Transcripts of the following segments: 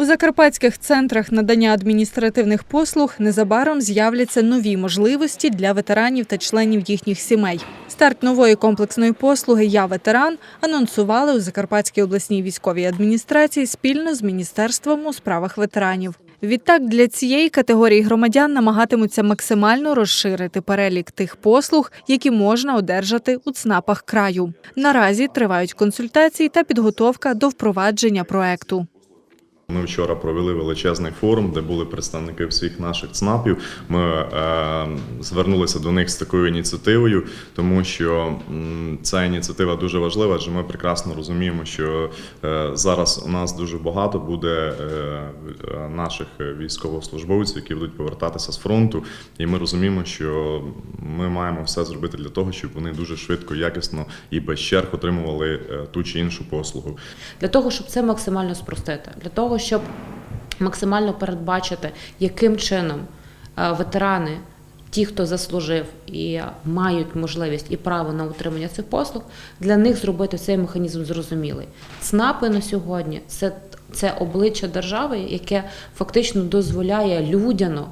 У закарпатських центрах надання адміністративних послуг незабаром з'являться нові можливості для ветеранів та членів їхніх сімей. Старт нової комплексної послуги Я ветеран анонсували у Закарпатській обласній військовій адміністрації спільно з міністерством у справах ветеранів. Відтак для цієї категорії громадян намагатимуться максимально розширити перелік тих послуг, які можна одержати у ЦНАПах краю. Наразі тривають консультації та підготовка до впровадження проекту. Ми вчора провели величезний форум, де були представники всіх наших ЦНАПів. Ми е, звернулися до них з такою ініціативою, тому що м, ця ініціатива дуже важлива, адже ми прекрасно розуміємо, що е, зараз у нас дуже багато буде е, наших військовослужбовців, які будуть повертатися з фронту, і ми розуміємо, що ми маємо все зробити для того, щоб вони дуже швидко, якісно і без черг отримували е, ту чи іншу послугу. для того, щоб це максимально спростити, для того, щоб максимально передбачити, яким чином е, ветерани, ті, хто заслужив і мають можливість і право на утримання цих послуг, для них зробити цей механізм зрозумілий. ЦНАПи на сьогодні це, це обличчя держави, яке фактично дозволяє людяно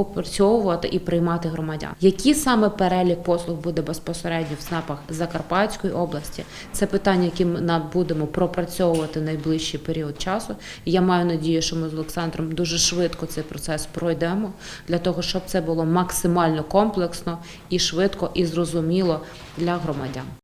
опрацьовувати і приймати громадян. Які саме перелік послуг буде безпосередньо в ЦНАПах Закарпатської області? Це питання, які ми на- будемо пропрацьовувати найближчий період часу. Я маю надію, що ми з Олександром дуже швидко цей процес пройдемо для того, щоб це було максимально комплексно і швидко і зрозуміло для громадян.